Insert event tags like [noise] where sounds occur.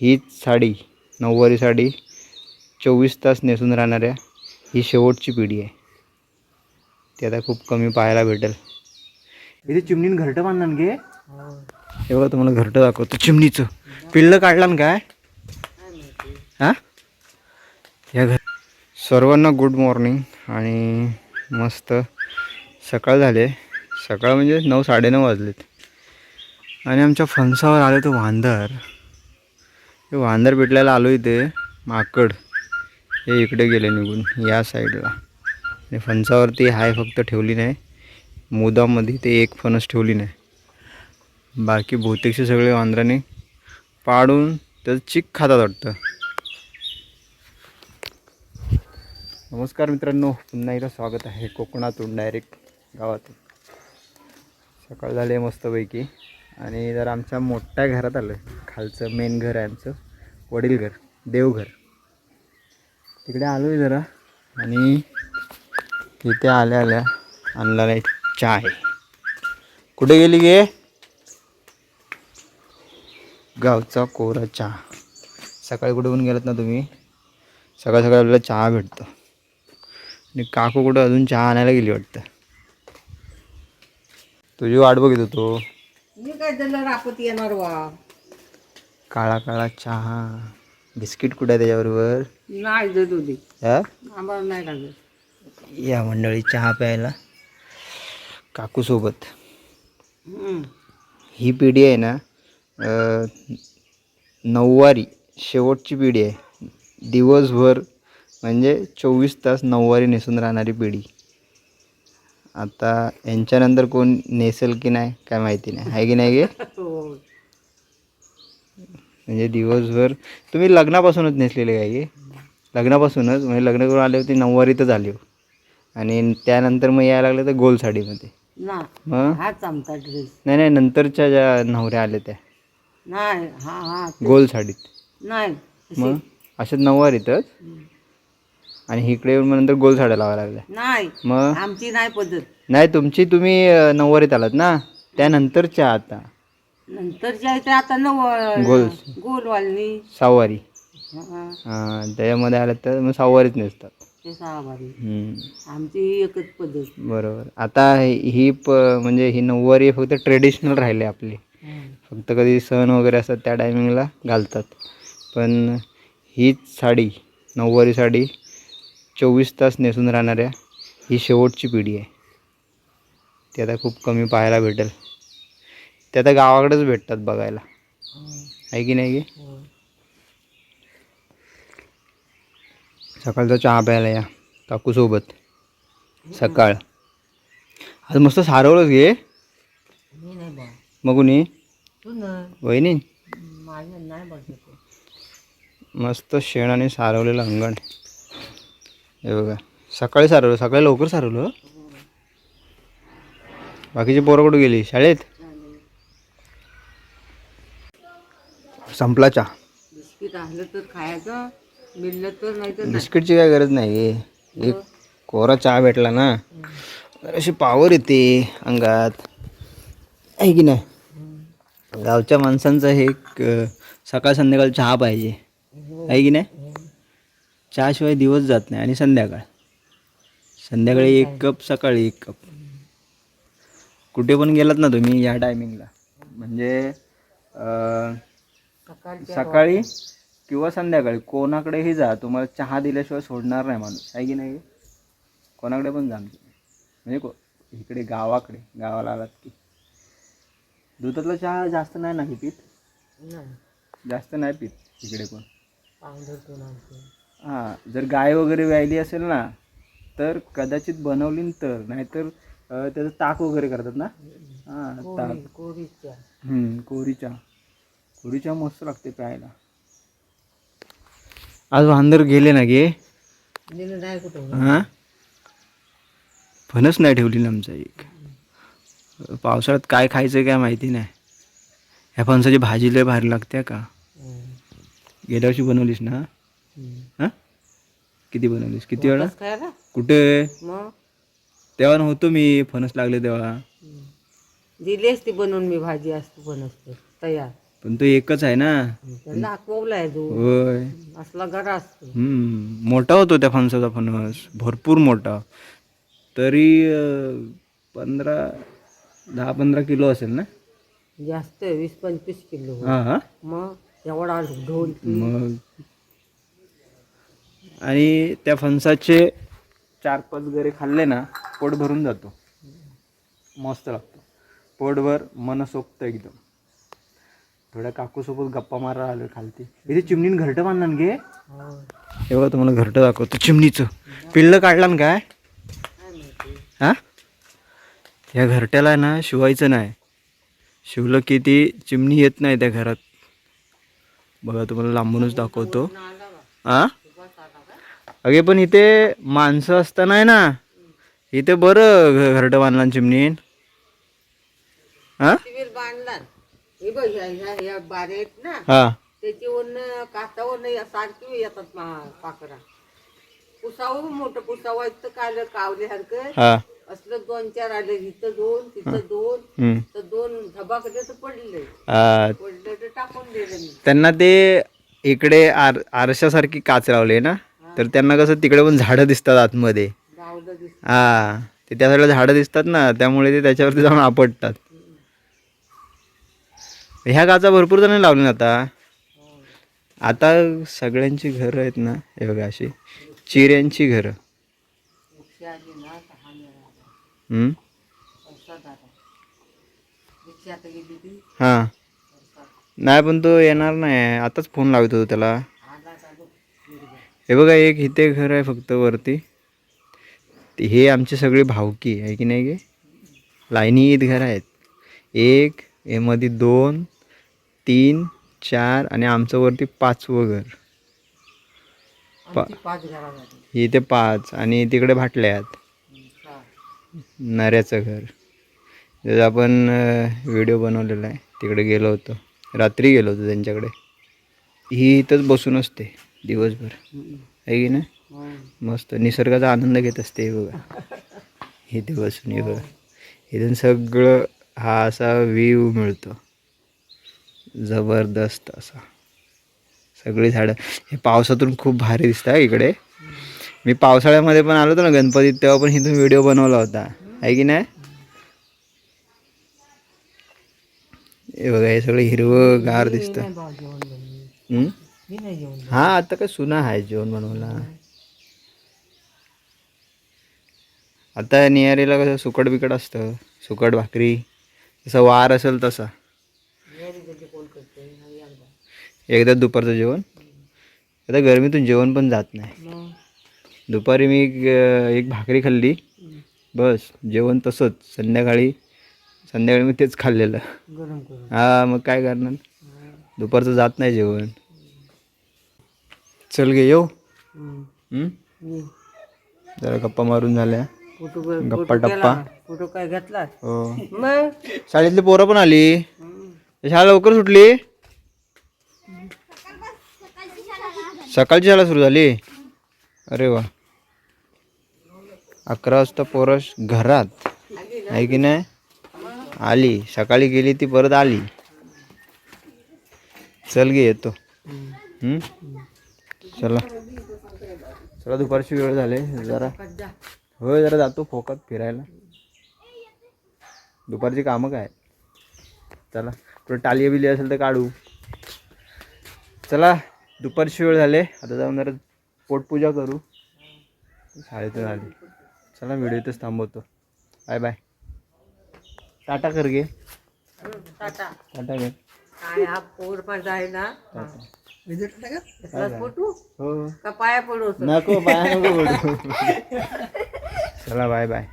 हीच साडी नऊवारी साडी चोवीस तास नेसून राहणाऱ्या ही शेवटची पिढी आहे. ती आता खूप कमी पाहायला भेटेल. इथे चिमणीन घरटं बांधणार गे? हे बघा तुम्हाला घरटं दाखवतो. चिमणीचं. पिल्लं काढला काय? हा? या घर सर्वांना गुड मॉर्निंग आणि मस्त सकाळ झाले सकाळ म्हणजे नऊ साडेनऊ वाजलेत. आणि आमच्या फणसावर आले तो वांदर. हे वांदर पेटल्याला आलो इथे माकड. हे इकडे गेले निघून या साईडला आणि फणसावरती हाय फक्त ठेवली नाही. मुदामध्ये ते एक फणस ठेवली नाही. बाकी बहुतेकसे सगळे वांदराने पाडून त्याचं चिक खातात वाटतं. नमस्कार मित्रांनो पुन्हा एकदा स्वागत आहे कोकणातून डायरेक्ट गावातून. सकाळ झाले मस्तपैकी. आणि जर आमच्या मोठ्या घरात आलं खालचं मेन घर आहे आमचं वडील घर देवघर. तिकडे आलो आहे जरा आणि तिथे आल्या आल्या आणला नाही चहा आहे. कुठे गेली गे? गावचा कोरा चहा. सकाळी कुठे होऊन गेलात ना तुम्ही सकाळ सकाळी आपल्याला चहा भेटतो. आणि काकू कुठं अजून चहा आणायला गेली वाटतं? तुझी वाट बघित होतो. मी काय त्याला रापत येणार वा? काळा काळा चहा. बिस्किट कुठं त्याच्याबरोबर? नाही देत होती हा? आम्हाला नाही लागत. या मंडळी चहा प्यायला. काकूसोबत हम्म. ही पिढी आहे ना अं, नऊवारी शेवटची पिढी आहे. दिवसभर म्हणजे चोवीस तास नऊवारी नेसून राहणारी पिढी. आता यांच्यानंतर कोण नेसेल की नाही काय माहिती नाही. आहे की नाही गे? [laughs] हो. म्हणजे दिवसभर तुम्ही लग्नापासूनच नेसलेले काय गे? लग्नापासूनच म्हणजे लग्न करून आले होते नऊवारीतच आले हो. आणि त्यानंतर मग यायला लागले तर गोल साडीमध्ये. मग? नाही नाही नंतरच्या ज्या नवऱ्या आल्या त्या. नाही हा हा गोल साडीत. नाही मग? अशाच नऊवारीतच? आणि इकडे येऊन मग नंतर गोल साड्या लावायला लागल्या नाही मग? आमची नाही पद्धत. नाही तुमची तुम्ही अं, नऊवारीत आलात ना? त्यानंतरच्या आता. नंतरच्या इथे आता नव गोल. गोलवालनी. सहावारी. हा, हां त्याच्यामध्ये आल्यात तर मग सहावारीच नेसतात. ते सहावारी. हम्म, आमची एकच पद्धत. बरोबर. आता ही ही प म्हणजे ही नऊवारी फक्त ट्रेडिशनल राहिले आपली. फक्त कधी सण वगैरे असतात त्या टायमिंगला घालतात. पण हीच साडी नऊवारी साडी चोवीस तास नेसून राहणाऱ्या ही शेवटची पिढी आहे. ती आता खूप कमी पाहायला भेटेल. ते आता गावाकडेच भेटतात बघायला. आहे की नाही गे सकाळचा चहा प्यायला या काकूसोबत सकाळ. आज मस्त सारवलंच घे मी नाही बा मग कुणी? तू ना. वहिनी? मस्त शेण आणि सारवलेलं अंगण. हे बघा. सकाळी सारवलं सकाळी लवकर सारवलं? बाकीची पोरं कुठं गेली? शाळेत? संपला चहा. बिस्किट आणलं तर खायचं मिळलं तर नाही तर नाही. बिस्किटची काय गरज नाही एक कोरा चहा भेटला ना अशी पावर येते अंगात. आहे की नाही? गावच्या माणसांचं हे एक, अं, सकाळ संध्याकाळ चहा पाहिजे. आहे की नाही? चहाशिवाय दिवस जात नाही आणि संध्याकाळ. संध्याकाळी एक कप सकाळी एक कप. कुठे पण गेलात ना तुम्ही या टायमिंगला म्हणजे सकाळी किंवा संध्याकाळी कोणाकडेही जा तुम्हाला चहा दिल्याशिवाय सोडणार नाही माणूस. आहे की नाही? कोणाकडे पण जा म्हणजे को इकडे गावाकडे गावाला आलात की. दुधातला चहा जास्त नाही ना पित? जास्त नाही पित इकडे कोण? हां जर गाय वगैरे व्यायली असेल ना तर कदाचित बनवली तर नाहीतर अं, त्याचं ताक वगैरे करतात ना? हां ताक. कोरी कोरीच्या. हम्म, कोरी चहा कोरी चहा मस्त लागते प्यायला. आज वांदर गेले ना गे? नाही कुठं? हां? फणस नाही ठेवली ना आमचा एक. पावसाळ्यात काय खायचं काय माहिती नाही. ह्या फणसाची भाजी लय भारी लागते का? गेल्या वर्षी बनवलीस ना? हां? किती बनवलीस? किती वेळा? कुठे? तेव्हा नव्हतो मी फणस लागले तेव्हा. दिली असती बनवून मी भाजी असते असते तयार. पण तो एकच आहे ना. दाखवलाय तो. होय. असला गरा असतो. मोठा होतो त्या फणसाचा फणस. भरपूर मोठा. तरी पंधरा दहा पंधरा किलो असेल ना? जास्त वीस पंचवीस किलो. हा हा. मग एवढा ढोल मग आणि त्या फणसाचे चार पाच गरे खाल्ले ना पोट भरून जातो. मस्त लागतो. पोटभर मनसोक्त एकदम. थोड्या काकूसोबत गप्पा मारा आलो खालती. इथे चिमणीन घरटं बांधलं गे? एवढं तुम्हाला घरटं दाखवतो चिमणीचं. पिल्लं काढलं काय? हा? या घरट्याला ना शिवायचं नाही. शिवलं की ती चिमणी येत नाही त्या घरात. बघा तुम्हाला लांबूनच दाखवतो. हां अगे पण इथे माणसं असताना आहे ना इथे बरं घरटं बांधला चिमणीन. हा हे हा. त्याच्यावरनं सारखी येतात पाखरा. पुसावं मोठं काल कावल्यासारखं. हा. असलं दोन चार आले इथं दोन तिथं दोन. तर दोन धबाकडे तर पडले. आ, पडले तर टाकून दिले त्यांना ते इकडे आर आरशासारखी काच लावली ना? तर त्यांना कसं तिकडे पण झाडं दिसतात आतमध्ये. हा ते त्या साईडला झाडं दिसतात ना त्यामुळे ते त्याच्यावरती जाऊन आपटतात. ह्या काचा भरपूर जण लावले ना आता. आता सगळ्यांची घरं आहेत ना हे बघा अशी. चिऱ्यांची घरं. हां. नाही पण तो येणार नाही. आताच फोन लावत होतो त्याला. हे बघा एक इथे घर आहे फक्त वरती. हे आमची सगळी भावकी आहे की नाही गे? लाईनीत घर आहेत. एक हे मध्ये दोन तीन चार आणि आमचं वरती पाचवं घर. झाली इथे पाच आणि तिकडे भाटल्या आहेत. नऱ्याचं घर. जसं आपण व्हिडिओ बनवलेला आहे तिकडे गेलो होतो. रात्री गेलो होतो त्यांच्याकडे. ही इथंच बसून असते. दिवसभर. आहे की नाही? हम्म. मस्त. निसर्गाचा आनंद घेत असते हे बघा. इथे बसून हे बघा. इथून सगळं हा असा व्ह्यू मिळतो. जबरदस्त असा. सगळी झाडं. हे पावसातून खूप भारी दिसतं हा इकडे. मी पावसाळ्यामध्ये पण आलो होतो ना गणपतीत तेव्हा पण इथून व्हिडिओ बनवला होता. आहे की नाही? हे बघा हे सगळं हिरवं गार दिसतं मी नाही जेवण. हा आता काय सुना आहे जेवण बनवला आता नियारीला कसं सुकट बिकट असतं सुकट भाकरी जसं वार असेल तसा. घरी कधी कोण करते नाही एकदा. एकदा दुपारचं जेवण? आता गरमीतून जेवण पण जात नाही. मग? दुपारी मी एक एक भाकरी खाल्ली. बस जेवण तसंच. संध्याकाळी संध्याकाळी मी तेच खाल्लेलं. गरम करून. हा मग काय करणार? दुपारचं जात नाही जेवण. चल गे येऊ? हम्म. जरा गप्पा मारून झाल्या. फोटो गप्पा टप्पा. फोटो काय घेतला? हो. मग? शाळेतली पोरं पण आली. शाळा लवकर सुटली? सकाळची शाळा सुरू झाली? अरे वा. अकरा वाजता पोरं घरात. आहे की नाही? आली. सकाळी गेली ती परत आली. चल गे येतो. हम्म? चला. चला दुपारची वेळ झाली. जरा. होय जरा जातो फोकात फिरायला. दुपारची कामं काय? चला थोडं टालिया बिली असेल तर काढू. चला दुपारची वेळ झाले. आता जाऊन जरा पोटपूजा करू. शाळेतून आली. चला व्हिडिओ इथंच थांबवतो. Bye bye. टाटा कर गे. टाटा. टाटा कर. काय हा पोर पण आहे ना? फोटो? हो. का पाया पडू नको बाय नको बोलू [laughs] चला बाय बाय